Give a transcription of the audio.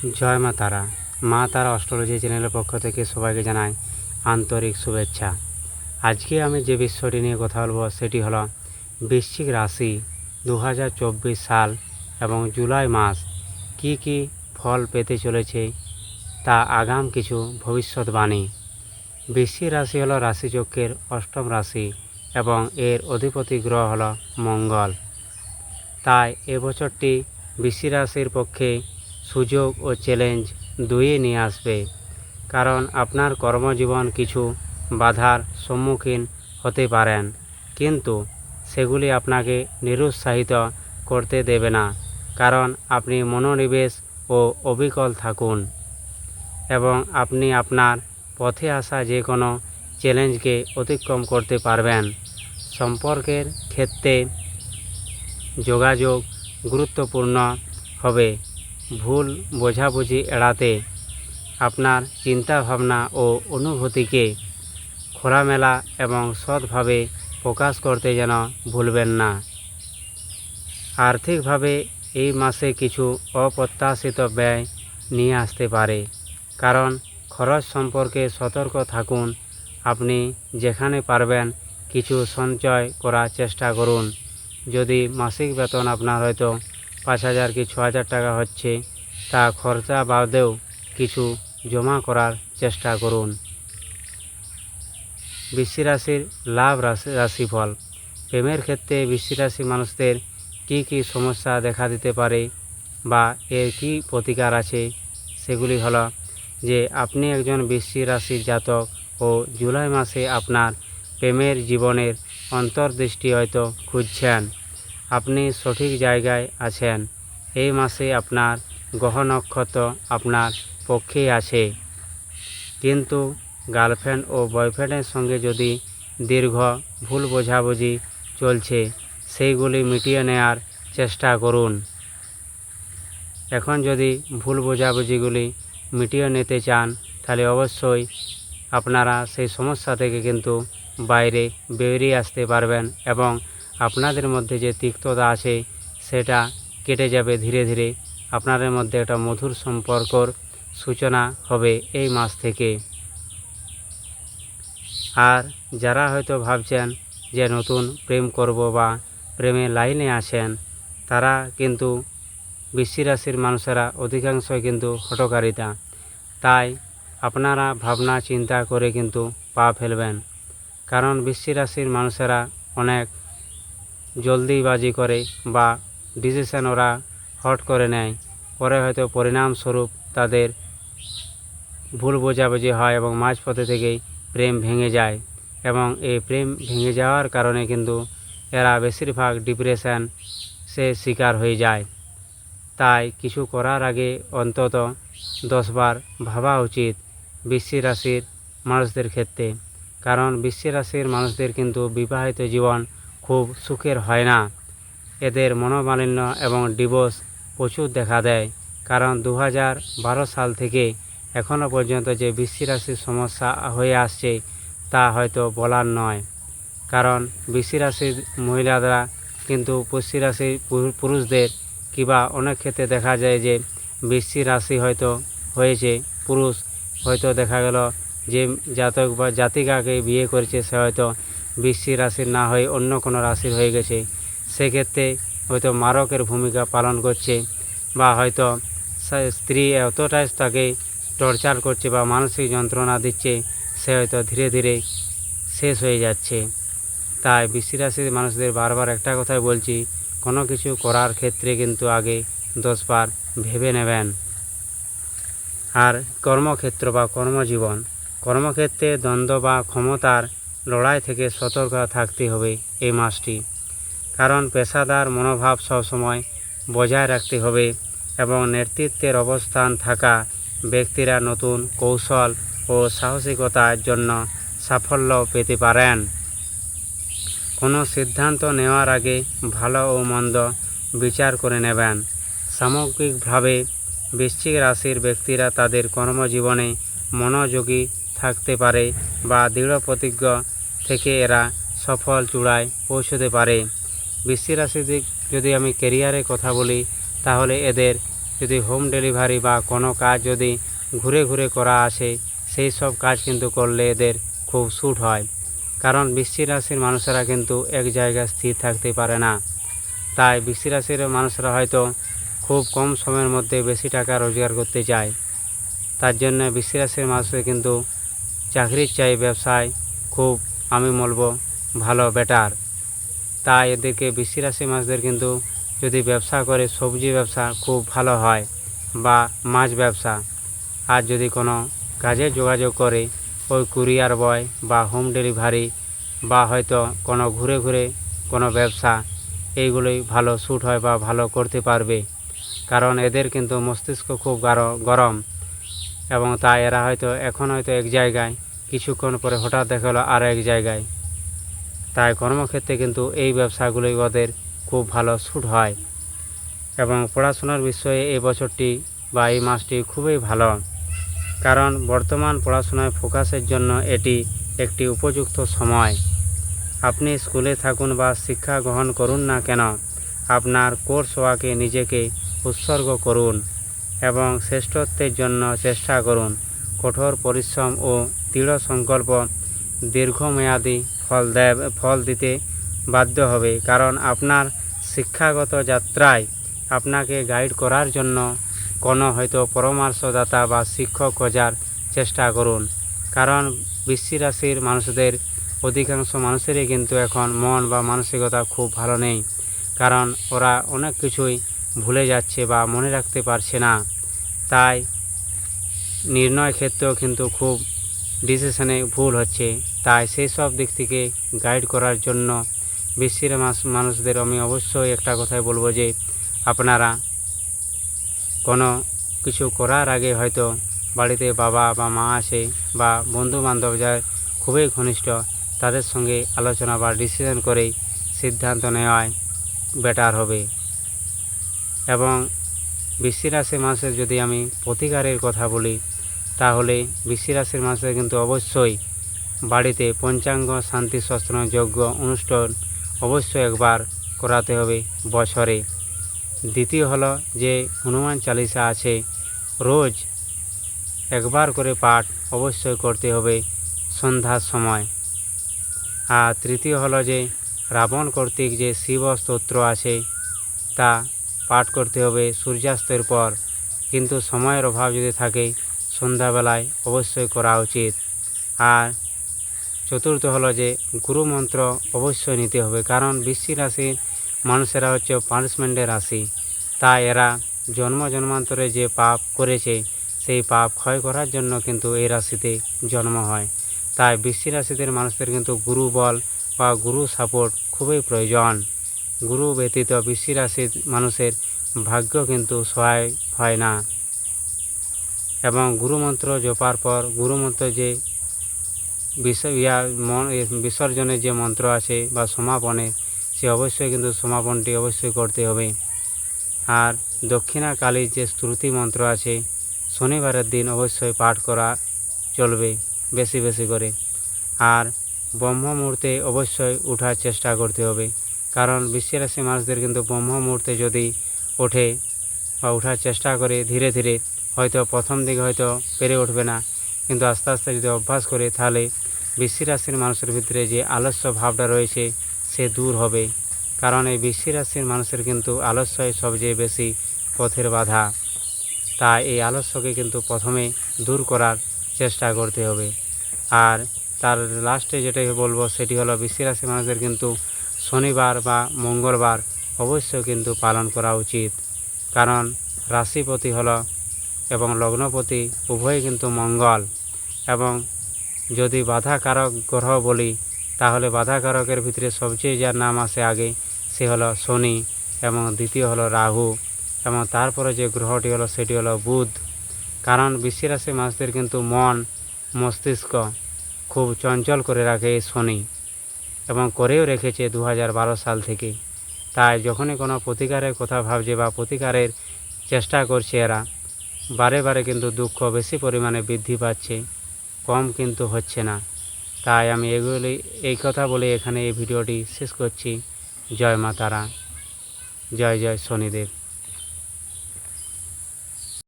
জয় মা তারা। মা তারা অস্ট্রোলজি চ্যানেলের পক্ষ থেকে সবাইকে জানাই আন্তরিক শুভেচ্ছা। আজকে আমি যে বিষয়টি নিয়ে কথা বলব সেটি হলো বৃশ্চিক রাশি দু হাজার চব্বিশ সাল এবং জুলাই মাস কি কি ফল পেতে চলেছে তা আগাম কিছু ভবিষ্যৎবাণী। বৃশ্চিক রাশি হলো রাশিচক্রের অষ্টম রাশি এবং এর অধিপতি গ্রহ হলো মঙ্গল। তাই এবছরটি বৃশ্চিক রাশির পক্ষে সুযোগ ও চ্যালেঞ্জ দুইই নিয়ে আসবে। কারণ আপনার কর্মজীবন কিছু বাধার সম্মুখীন হতে পারেন, কিন্তু সেগুলি আপনাকে নিরুৎসাহিত করতে দেবে না, কারণ আপনি মনোনিবেশ ও অবিকল থাকুন। এবং আপনি আপনার পথে আসা যে কোনো চ্যালেঞ্জকে অতিক্রম করতে পারবেন। সম্পর্কের ক্ষেত্রে যোগাযোগ গুরুত্বপূর্ণ হবে। ভুল বোঝাবুঝি এড়াতে আপনার চিন্তাভাবনা ও অনুভূতিকে খোলামেলা এবং সৎভাবে প্রকাশ করতে যেন ভুলবেন না। আর্থিকভাবে এই মাসে কিছু অপ্রত্যাশিত ব্যয় নিয়ে আসতে পারে। কারণ খরচ সম্পর্কে সতর্ক থাকুন। আপনি যেখানে পারবেন কিছু সঞ্চয় করার চেষ্টা করুন। যদি মাসিক বেতন আপনার হয়তো পাঁচ হাজার কি ছ হাজার টাকা হচ্ছে, তা খরচা বাদেও কিছু জমা করার চেষ্টা করুন। বৃশ্চিক রাশির লাভ রাশি, রাশিফল। প্রেমের ক্ষেত্রে বৃশ্চিক রাশি মানুষদের কী কী সমস্যা দেখা দিতে পারে বা এর কী প্রতিকার আছে, সেগুলি হলো যে আপনি একজন বৃশ্চিক রাশির জাতক ও জুলাই মাসে আপনার প্রেমের জীবনের অন্তর্দৃষ্টি হয়তো খুঁজছেন। আপনি সঠিক জায়গায় আছেন। এই মাসে আপনার গ্রহ নক্ষত্র আপনার পক্ষেই আছে। কিন্তু গার্লফ্রেন্ড ও বয়ফ্রেন্ডের সঙ্গে যদি দীর্ঘ ভুল বোঝাবুঝি চলছে, সেইগুলি মিটিয়ে নেয়ার চেষ্টা করুন। এখন যদি ভুল বোঝাবুঝিগুলি মিটিয়ে নিতে চান, তাহলে অবশ্যই আপনারা সেই সমস্যা থেকে কিন্তু বাইরে বেরিয়ে আসতে পারবেন এবং আপনাদের মধ্যে যে তিক্ততা আছে, সেটা কেটে যাবে ধীরে ধীরে। আপনাদের মধ্যে একটা মধুর সম্পর্কর সূচনা হবে এই মাস থেকে। আর যারা হয়তো ভাবছেন যে নতুন প্রেম করব বা প্রেমে লাইনে আছেন, তারা কিন্তু বৃশ্চিক রাশির মানুষেরা অধিকাংশই কিন্তু হটকারিতা তাই আপনারা ভাবনা চিন্তা করে কিন্তু পা ফেলবেন। কারণ বৃশ্চিক রাশির মানুষেরা অনেক জলদিবাজি করে বা ডিসিশন ওরা হট করে নেয়। পরে হয়তো পরিণামস্বরূপ তাদের ভুল বোঝাবুঝি হয় এবং মাঝপথে থেকেই প্রেম ভেঙে যায় এবং এই প্রেম ভেঙে যাওয়ার কারণে কিন্তু এরা বেশিরভাগ ডিপ্রেশন সে শিকার হয়ে যায়। তাই কিছু করার আগে অন্তত দশবার ভাবা উচিত বৃশ্চিক রাশির মানুষদের ক্ষেত্রে। কারণ বৃশ্চিক রাশির মানুষদের কিন্তু বিবাহিত জীবন খুব সুখের হয় না। এদের মনোমালিন্য এবং ডিভোর্স প্রচুর দেখা দেয়, কারণ দু সাল থেকে এখনও পর্যন্ত যে বৃশ্চিক রাশির সমস্যা হয়ে আসছে তা হয়তো বলার নয়। কারণ বৃশ্চিক রাশির মহিলারা কিন্তু বৃশ্চিক রাশির পুরুষদের কিবা অনেক ক্ষেত্রে দেখা যায় যে বৃশ্চিক রাশি হয়তো হয়েছে, পুরুষ হয়তো দেখা গেল যে জাতক বা জাতিকাকে বিয়ে করেছে সে হয়তো বৃশ্চিক রাশির না হয়ে অন্য কোনো রাশির হয়ে গেছে, সেক্ষেত্রে হয়তো মারকের ভূমিকা পালন করছে বা হয়তো স্ত্রী এতটাই তাকে টর্চার করছে বা মানসিক যন্ত্রণা দিচ্ছে, সে হয়তো ধীরে ধীরে শেষ হয়ে যাচ্ছে। তাই বৃশ্চিক রাশির মানুষদের বারবার একটা কথাই বলছি, কোনো কিছু করার ক্ষেত্রে কিন্তু আগে দশবার ভেবে নেবেন। আর কর্মক্ষেত্র বা কর্মজীবন, কর্মক্ষেত্রে দ্বন্দ্ব বা ক্ষমতার লড়াই থেকে সতর্ক থাকতে হবে এই মাসটি। কারণ পেশাদার মনোভাব সবসময় বজায় রাখতে হবে এবং নেতৃত্বের অবস্থান থাকা ব্যক্তিরা নতুন কৌশল ও সাহসিকতার জন্য সাফল্য পেতে পারেন। কোনো সিদ্ধান্ত নেওয়ার আগে ভালো ও মন্দ বিচার করে নেবেন। সামগ্রিকভাবে বৃশ্চিক রাশির ব্যক্তিরা তাদের কর্মজীবনে মনোযোগী থাকতে পারে বা দৃঢ় প্রতিজ্ঞ থেকে এরা সফল চূড়ায় পৌঁছতে পারে। বৃশ্চিক রাশি দিক যদি আমি কেরিয়ারের কথা বলি, তাহলে এদের যদি হোম ডেলিভারি বা কোনো কাজ যদি ঘুরে ঘুরে করা আসে, সেই সব কাজ কিন্তু করলে এদের খুব স্যুট হয়। কারণ বৃশ্চিক রাশির মানুষেরা কিন্তু এক জায়গায় স্থির থাকতে পারে না। তাই বৃশ্চিক রাশির মানুষরা হয়তো খুব কম সময়ের মধ্যে বেশি টাকা রোজগার করতে চায়। তার জন্য বৃশ্চিক রাশির মানুষের কিন্তু চাকরির চাই ব্যবসায় খুব আমি বলব, ভালো বেটার তাই এদেরকে বৃশ্চিক রাশি মাছদের কিন্তু যদি ব্যবসা করে, সবজি ব্যবসা খুব ভালো হয় বা মাছ ব্যবসা। আর যদি কোনো কাজে যোগাযোগ করে, ওই কুরিয়ার বয় বা হোম ডেলিভারি বা হয়তো কোনো ঘুরে ঘুরে কোনো ব্যবসা, এইগুলোই ভালো শ্যুট হয় বা ভালো করতে পারবে। কারণ এদের কিন্তু মস্তিষ্ক খুব গার- গরম। এবং তাই এরা হয়তো এখন হয়তো এক জায়গায় কিছুক্ষণ পরে হঠাৎ দেখা হলো আর এক জায়গায়। তাই কর্মক্ষেত্রে কিন্তু এই ব্যবসাগুলোই ওদের খুব ভালো শ্যুট হয়। এবং পড়াশোনার বিষয়ে এই বছরটি বা এই মাসটি খুবই ভালো। কারণ বর্তমান পড়াশোনায় ফোকাসের জন্য এটি একটি উপযুক্ত সময়। আপনি স্কুলে থাকুন বা শিক্ষা গ্রহণ করুন না কেন, আপনার কোর্স ওয়াকে নিজেকে উৎসর্গ করুন এবং শ্রেষ্ঠত্বের জন্য চেষ্টা করুন। কঠোর পরিশ্রম ও দৃঢ় সংকল্প, দীর্ঘমেয়াদী ফল দেয় ফল দিতে বাধ্য হবে। কারণ আপনার শিক্ষাগত যাত্রায় আপনাকে গাইড করার জন্য কোনো হয়তো পরামর্শদাতা বা শিক্ষক খোঁজার চেষ্টা করুন। কারণ বৃশ্চিক রাশির মানুষদের, অধিকাংশ মানুষেরই কিন্তু এখন মন বা মানসিকতা খুব ভালো নেই। কারণ ওরা অনেক কিছুই ভুলে যাচ্ছে বা মনে রাখতে পারছে না। তাই নির্ণয় ক্ষেত্রেও কিন্তু খুব ডিসিশনে ভুল হচ্ছে। তাই সেই সব দিক থেকে গাইড করার জন্য বৃশ্চির মাস- মানুষদের আমি অবশ্যই একটা কথাই বলব যে, আপনারা কোনো কিছু করার আগে হয়তো বাড়িতে বাবা বা মা আছে বা বন্ধু বান্ধব যার খুবই ঘনিষ্ঠ, তাদের সঙ্গে আলোচনা বা ডিসিশন করে সিদ্ধান্ত নেওয়ায় বেটার হবে। এবং বৃশ্চিক রাশির মানুষের যদি আমি প্রতিকারের কথা বলি তাহলে বৃশ্চিক রাশির মানুষের কিন্তু অবশ্যই বাড়িতে পঞ্চাঙ্গ শান্তি শস্ত্র যজ্ঞ অনুষ্ঠান অবশ্যই একবার করাতে হবে বছরে। দ্বিতীয় হলো যে হনুমান চালিসা আছে, রোজ একবার করে পাঠ অবশ্যই করতে হবে সন্ধ্যার সময়। আর তৃতীয় হলো যে রাবণ কর্তৃক যে শিব স্তোত্র আছে, তা পাঠ করতে হবে সূর্যাস্তের পর। কিন্তু সময়ের অভাব যদি থাকে সন্ধ্যাবেলায় অবশ্যই করা উচিত। আর চতুর্থ হলো যে, গুরু মন্ত্র অবশ্যই নিতে হবে, কারণ বৃষ্টি রাশির মানুষেরা হচ্ছে পানিশমেন্টের রাশি। তাই এরা জন্ম জন্মান্তরে যে পাপ করেছে, সেই পাপ ক্ষয় করার জন্য কিন্তু এই রাশিতে জন্ম হয়। তাই বৃষ্টি রাশিদের মানুষদের কিন্তু গুরু বল বা গুরু সাপোর্ট খুবই প্রয়োজন। গুরু ব্যতীত বৃশ্চিক রাশির মানুষের ভাগ্য কিন্তু সহায় হয় না। এবং গুরুমন্ত্র জপার পর গুরুমন্ত্র যে ইয়া বিসর্জনের যে মন্ত্র আছে বা সমাপনে, সে অবশ্যই কিন্তু সমাপনটি অবশ্যই করতে হবে। আর দক্ষিণা কালীর যে স্তুতি মন্ত্র আছে, শনিবারের দিন অবশ্যই পাঠ করা চলবে বেশি বেশি করে। আর ব্রহ্ম মুহূর্তে অবশ্যই ওঠার চেষ্টা করতে হবে। কারণ বৃশ্চিরাশি মানুষদের কিন্তু ব্রহ্ম মুহূর্তে যদি ওঠে বা ওঠার চেষ্টা করে ধীরে ধীরে হয়তো প্রথম দিকে হয়তো পেরে উঠবে না। কিন্তু আস্তে আস্তে যদি অভ্যাস করে, তাহলে বৃশ্চিক রাশির মানুষের ভিতরে যে আলস্য ভাবটা রয়েছে, সে দূর হবে। কারণ এই বৃশ্চিক রাশির মানুষের কিন্তু আলস্যই সবচেয়ে বেশি পথের বাধা। তাই এই আলস্যকে কিন্তু প্রথমে দূর করার চেষ্টা করতে হবে। আর তার লাস্টে যেটাই বলব, সেটি হলো বৃশ্চিক রাশির মানুষদের কিন্তু শনিবার বা মঙ্গলবার অবশ্যই কিন্তু পালন করা উচিত। কারণ রাশিপতি হলো এবং লগ্নপতি উভয়ই কিন্তু মঙ্গল। এবং যদি বাধাকারক গ্রহ বলি, তাহলে বাধাকারকের ভিতরে সবচেয়ে যার নাম আসে আগে, সে হলো শনি এবং দ্বিতীয় হলো রাহু এবং তারপরে যে গ্রহটি হলো, সেটি হলো বুধ। কারণ বৃশ্চিক রাশি মানুষদের কিন্তু মন, মস্তিষ্ক খুব চঞ্চল করে রাখে এই শনি এবং করেও রেখেছে দু হাজার বারো সাল থেকে। তাই যখনই কোনো প্রতিকারের কথা ভাবছে বা প্রতিকারের চেষ্টা করছে এরা বারে বারে কিন্তু দুঃখ বেশি পরিমাণে বৃদ্ধি পাচ্ছে, কম কিন্তু হচ্ছে না। তাই আমি এগুলি, এই কথা বলে এখানে এই ভিডিওটি শেষ করছি। জয় মাতারা জয় জয় শনিদেব।